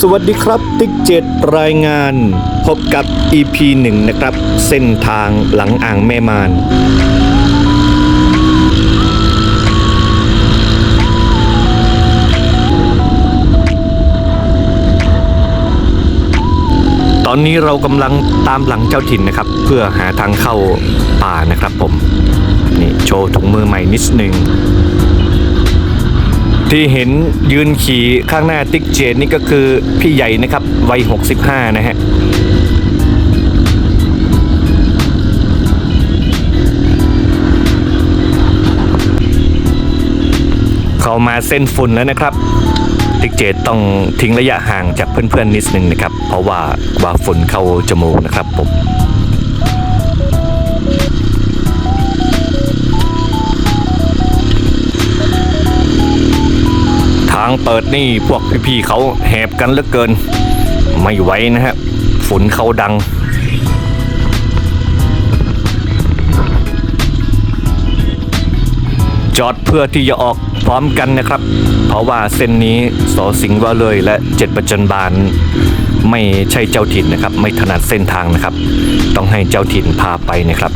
สวัสดีครับ ติ๊กเจ็ดรายงาน พบกับ EP 1 นะครับ เส้นทางหลังอ่างแม่มานตอนนี้เรากำลังตามหลังเจ้าถิ่นนะครับ เพื่อหาทางเข้าป่านะครับผม นี่โชว์ถุงมือใหม่นิดนึง ที่เห็นยืนขี่ข้างหน้าติ๊กเจนนี่ก็คือพี่ใหญ่นะครับวัย 65 นะฮะเข้ามาเส้นฝุ่นแล้วนะครับ ติ๊กเจนต้องทิ้งระยะห่างจากเพื่อนๆนิดนึงนะครับ เพราะว่าว่าฝุ่นเข้าจมูกนะครับผมางเปิดนี่พวกพี่ๆเขาแหบกันเหลือเกิน ไม่ไหวนะฮะฝุ่นเขาดังจอดเพื่อที่จะออกพร้อมกันนะครับ เพราะว่าเส้นนี้สอสิงห์ว่าเลยและเจ็ดประจันบาลไม่ใช่เจ้าถิ่นนะครับ ไม่ถนัดเส้นทางนะครับ ต้องให้เจ้าถิ่นพาไปนะครับ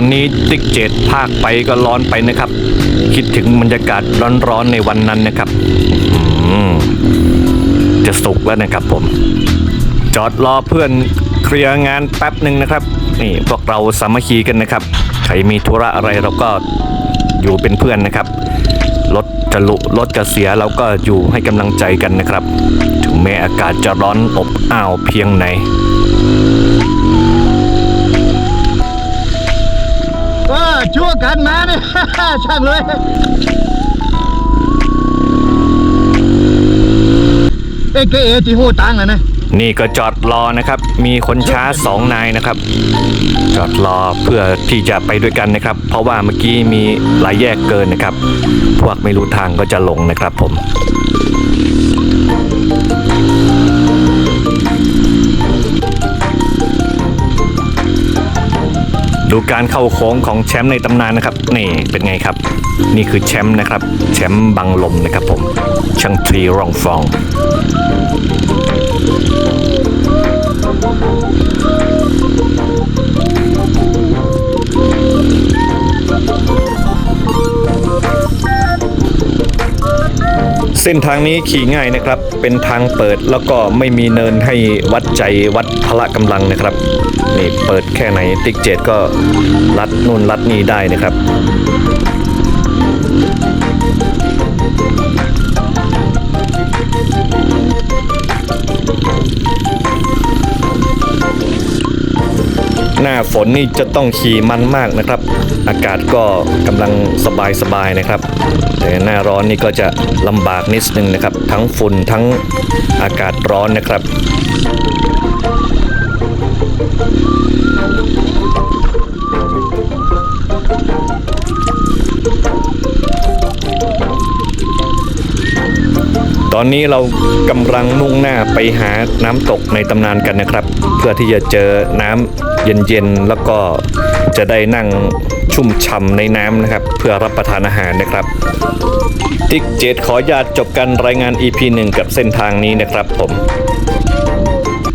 อนนี้ติ๊กเจ็ดภาคไปก็ร้อนไปนะครับ คิดถึงบรรยากาศร้อนๆในวันนั้นนะครับจะสุกแล้วนะครับผม จอดรอเพื่อนเคลียร์งานแป๊บหนึ่งนะครับ นี่พวกเราสามัคคีกันนะครับ ใครมีธุระอะไรเราก็อยู่เป็นเพื่อนนะครับรถจะลุรถจะเสียเราก็อยู่ให้กำลังใจกันนะครับ ถึงแม้อากาศจะร้อนอบอ้าวเพียงไหน ชั่วกันมาเนี่ย ช่างเลยเอเกเอที่หูตังอะนะ นี่ก็จอดรอนะครับ มีคนช้าสองนายนะครับ จอดรอเพื่อที่จะไปด้วยกันนะครับ เพราะว่าเมื่อกี้มีหลายแยกเกินนะครับ พวกไม่รู้ทางก็จะหลงนะครับผม ดูการเข้าโค้งของแชมป์ในตำนานนะครับนี่เป็นไงครับ นี่คือแชมป์นะครับ แชมป์บังลมนะครับผมช่างทรีรองฟอง เส้นทางนี้ขี่ง่ายนะครับ เป็นทางเปิดแล้วก็ไม่มีเนินให้วัดใจวัดพละกำลังนะครับนี่เปิดแค่ไหนติ๊กเจ็ดก็ลัดนู่นลัดนี่ได้นะครับ น้าฝนนี่จะต้องขี่มันมากนะครับ อากาศก็กำลังสบายๆนะครับ แต่หน้าร้อนนี่ก็จะลำบากนิดนึงนะครับ ทั้งฝุ่นทั้งอากาศร้อนนะครับ อนนี้เรากำลังมุ่งหน้าไปหาน้ำตกในตำนานกันนะครับ เพื่อที่จะเจอน้ำเย็นๆแล้วก็จะได้นั่งชุ่มฉ่ำในน้ำนะครับ เพื่อรับประทานอาหารนะครับติ๊กเจดขอญาตจบการรายงาน EP 1 กับเส้นทางนี้นะครับผม